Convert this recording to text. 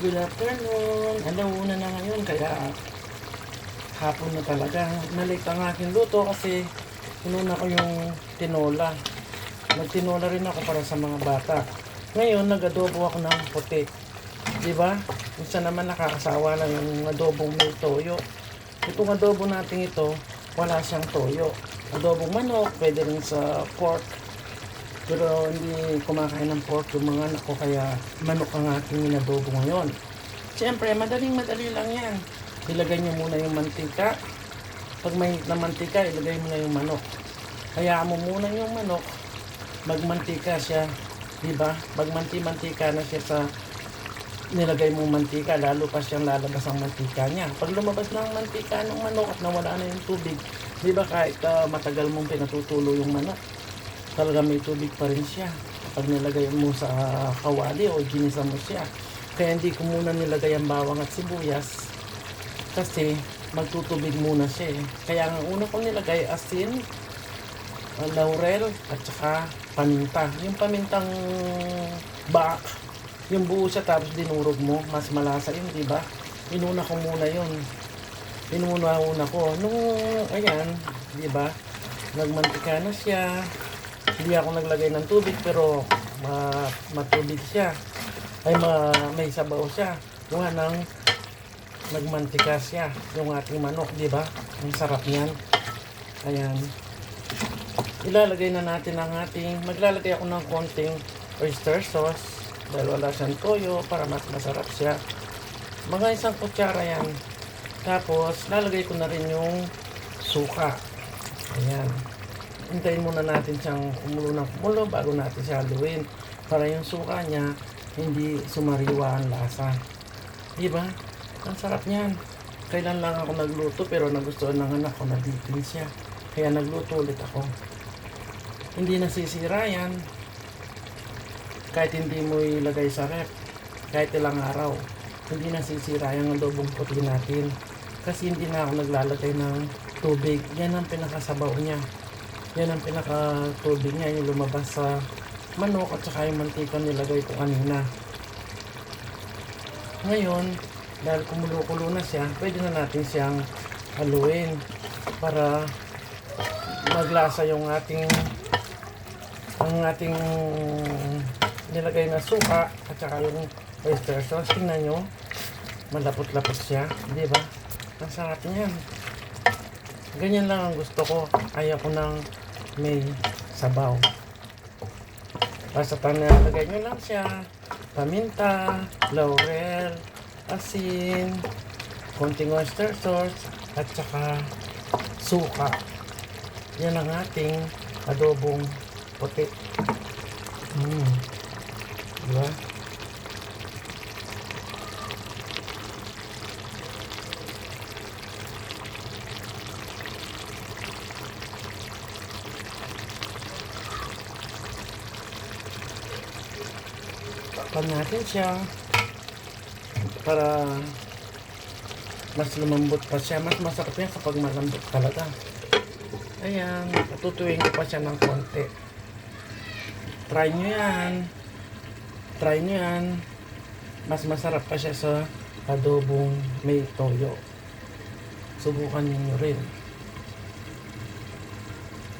Good afternoon. Alauna na ngayon kaya hapon na talaga. Nalik ang aking luto kasi inuna ko yung tinola. Nagtinola rin ako para sa mga bata. Ngayon, nag-adobo ako ng puti. Di ba? Minsan naman nakakasawa na yung adobong may toyo. Itong adobo natin ito, wala siyang toyo. Adobong manok, pwede rin sa pork. Pero hindi kumakain ng pork yung mga anak ko kaya manok ang aking inadobo ngayon. Siyempre, madaling madali lang yan. Ilagay niyo muna yung mantika. Pag may na mantika, ilagay mo na yung manok. Hayaan mo muna yung manok. Magmantika siya. Di ba? Magmanti-mantika na siya sa nilagay mong mantika, lalo pa siyang lalabas ang mantika niya. Pag lumabas na ang mantika ng manok at nawala na yung tubig, di ba kahit ah, matagal mong pinatutulo yung manok, talaga may tubig pa rin siya. Pag nilagay mo sa kawali o ginisa mo siya. Kaya hindi ko muna nilagay ang bawang at sibuyas kasi magtutubig muna siya eh. Kaya ang una kong nilagay asin, laurel at saka paminta. Yung pamintang bak, yung buo siya tapos dinurog mo, mas malasa yun, di ba? Inuna ko muna yun. Inuna-una ko. Nung, ayan, di ba? Nagmantika na siya. Hindi ako naglagay ng tubig pero ma matubig siya. Ay ma may sabaw siya. Gawa ng nagmantika siya. Yung ating manok, di ba? Ang sarap niyan. Ayan. Ilalagay na natin ang ating, maglalagay ako ng konting oyster sauce dahil wala siyang toyo para mas masarap siya. Mga isang kutsara yan. Tapos, lalagay ko na rin yung suka. Ayan. Hintayin muna natin siyang kumulo ng kumulo bago natin siya haluin. Para yung suka niya, hindi sumariwa ang lasa. Diba? Ang sarap niyan. Kailan lang ako nagluto pero nagustuhan ng anak ko, nabitin siya. Kaya nagluto ulit ako. Hindi nasisira yan. Kahit hindi mo ilagay sa rep. Kahit ilang araw. Hindi nasisira yung adobong puti natin. Kasi hindi na ako naglalagay ng tubig. Yan ang pinakasabaw niya. Yan ang pinakatubig niya. Yung lumabas sa manok at saka yung mantika nilagay ko kanina. Ngayon, dahil kumulo-kulo na siya, pwede na natin siyang haluin para maglasa yung ating ang ating nilagay na suka at saka yung oyster sauce. Tingnan nyo, malapot-lapot siya. Di ba? Ang sarap niyan. Ganyan lang ang gusto ko. Ayaw ko ng may sabaw. Basta pang nilagay nyo lang siya. Paminta, laurel, asin, konting oyster sauce, at saka suka. Yan ang ating adobong puti. Mm. Diba? Takpan natin siya para mas lumambot pa siya. Mas masarap yan kapag malambot talaga. Ayan, tutuwing ko pa siya ng konti. Try nyo yan. Try nyo yan. Mas masarap pa siya sa adobong may toyo. Subukan niyo rin.